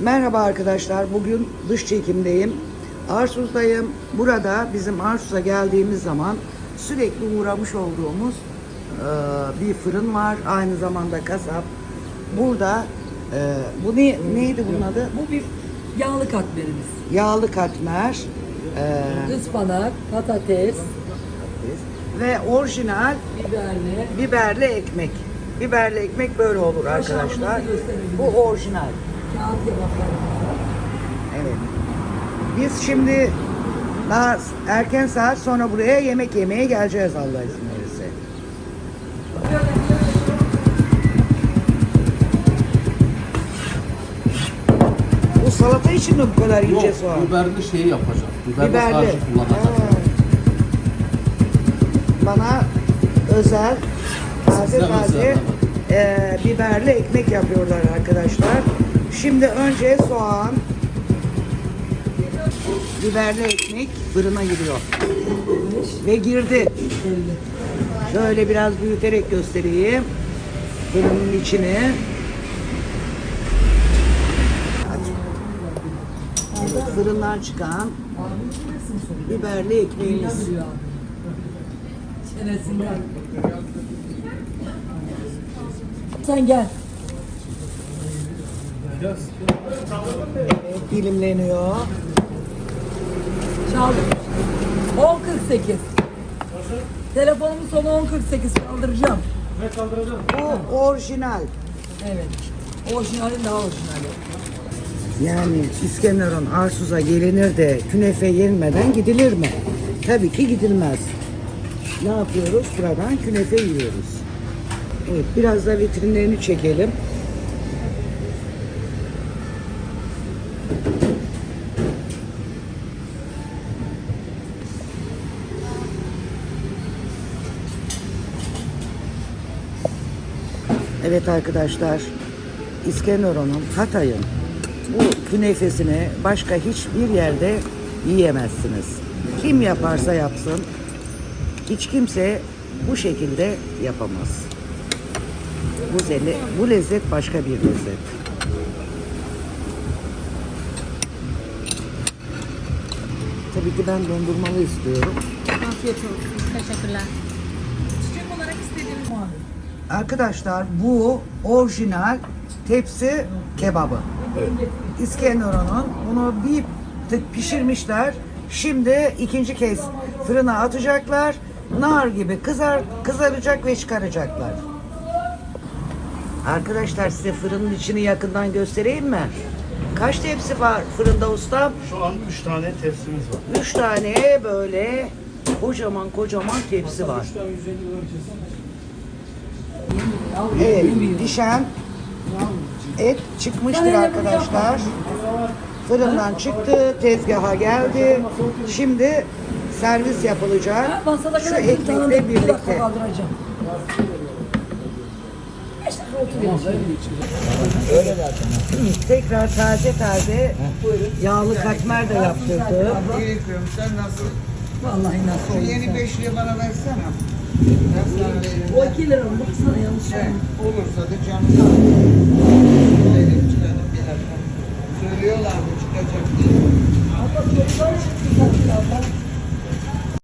Merhaba arkadaşlar. Bugün dış çekimdeyim. Arsuz'dayım. Burada bizim Arsuz'a geldiğimiz zaman sürekli uğramış olduğumuz e, bir fırın var. Aynı zamanda kasap. Burada e, bu ne, neydi bunun adı? Bu bir yağlı katmerimiz. Yağlı katmer e, Ispanak, patates, ve orijinal biberli. biberli ekmek. Biberli ekmek böyle olur arkadaşlar. Bu orijinal. Kağıt kebaplarımız var. Evet. Biz şimdi daha erken saat sonra buraya yemek yemeye geleceğiz Allah izin verirse. Bu salata için mi bu kadar ince Yok, soğan? biberli şeyi yapacağım. Biberli, Biberli. sadece kullanacağım. Ha. Bana özel taze Size taze özel, e, biberli ekmek yapıyorlar arkadaşlar. Şimdi önce soğan, biberli ekmek fırına giriyor. Ve girdi. Şöyle biraz büyüterek göstereyim. Fırının içini. Fırından çıkan biberli ekmeğimiz. Sen gel. Dilimleniyor. Çaldım. 10.48. Telefonumun sonu 10.48 kaldıracağım. Bu orijinal. Evet. Orijinalin daha orijinali. Yani İskenderun Arsuz'a gelinir de künefe yenmeden gidilir mi? Tabii ki gidilmez. Ne yapıyoruz? Buradan künefe yiyoruz. Evet, biraz da vitrinlerini çekelim. Evet arkadaşlar, İskenderun'un, Hatay'ın bu künefesini başka hiçbir yerde yiyemezsiniz. Kim yaparsa yapsın, hiç kimse bu şekilde yapamaz. Bu, zele, bu lezzet başka bir lezzet. Tabii ki ben dondurmalı istiyorum. Afiyet olsun. Teşekkürler. Arkadaşlar bu orijinal tepsi kebabı. İskenderun'un bunu bir tık pişirmişler. Şimdi ikinci kez fırına atacaklar. Nar gibi kızar, kızaracak ve çıkaracaklar. Arkadaşlar size fırının içini yakından göstereyim mi? Kaç tepsi var fırında ustam? Şu an 3 tane tepsimiz var. Üç tane böyle kocaman kocaman tepsi var. Evet, pişen et çıkmıştır arkadaşlar. Fırından çıktı, tezgaha geldi. Şimdi servis yapılacak. Şu kadar bir tane ekmekle birlikte. Tekrar taze taze yağlı katmer de yaptırdım. İyi yapıyorum. Sen nasıl? Vallahi nasıl yeni beşliği bana versene. O 2 lira mı? Baksana yanlış şey. olursa da canım